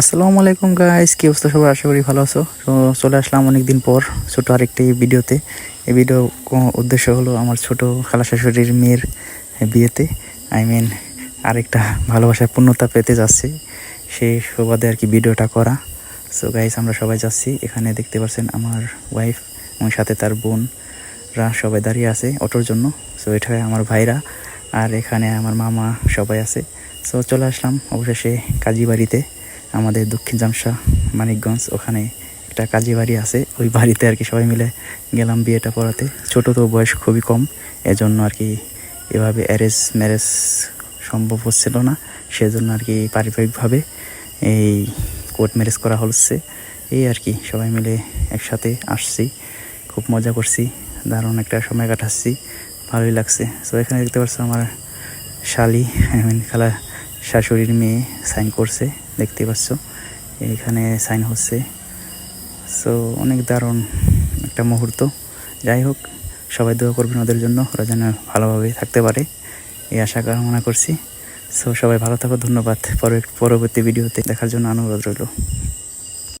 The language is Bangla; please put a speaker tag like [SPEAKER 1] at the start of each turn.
[SPEAKER 1] আসসালামু আলাইকুম গাইস কি অবস্থা সবার? আশা করি ভালো আছো। তো চলে আসলাম অনেকদিন পর ছোট আরেকটি ভিডিওতে। এই ভিডিও উদ্দেশ্য হলো আমার ছোট খালা শাশুড়ির মেয়ের বিয়েতে। আই মিন আরেকটা ভালোবাসার পূর্ণতা পেতে যাচ্ছে। সেই সুবাদে আর কি ভিডিওটা করা। সো গাইস আমরা সবাই যাচ্ছি। এখানে দেখতে পাচ্ছেন আমার ওয়াইফ এবং সাথে তার বোনরা সবাই দাঁড়িয়ে আছে অটোর জন্য। সো এটা আমার ভাইরা আর এখানে আমার মামা সবাই আছে। সো চলে আসলাম অবশেষে কাজী বাড়িতে। আমাদের দক্ষিণ জামসা মানিকগঞ্জ, ওখানে একটা কাজী বাড়ি আছে। ওই বাড়িতে আর কি সবাই মিলে গেলাম বিয়েটা পড়াতে। ছোট তো বয়স খুবই কম, এজন্য আর কি এভাবে অ্যারেঞ্জ ম্যারেজ সম্ভব হচ্ছিল না। সেজন্য আর কি পারিবারিকভাবে এই কোর্ট ম্যারেজ করা হচ্ছে। এই আর কি, সবাই মিলে একসাথে আসছি, খুব মজা করছি, দারুণ একটা সময় কাটাচ্ছি, ভালোই লাগছে। সো এখানে দেখতে পাচ্ছ আমার শালি আই মিন খালা শাশুড়ির মেয়ে সাইন করছে, দেখতে পাচ্ছ। এখানে সাইন হচ্ছে। সো অনেক দারুণ একটা মুহূর্ত। যাই হোক, সবাই দোয়া করবেন ওদের জন্য, ওরা যেন ভালোভাবে থাকতে পারে। এই আশা কামনা করছি। সো সবাই ভালো থাকো, ধন্যবাদ। পরে পরবর্তী ভিডিওতে দেখার জন্য অনুরোধ রইল।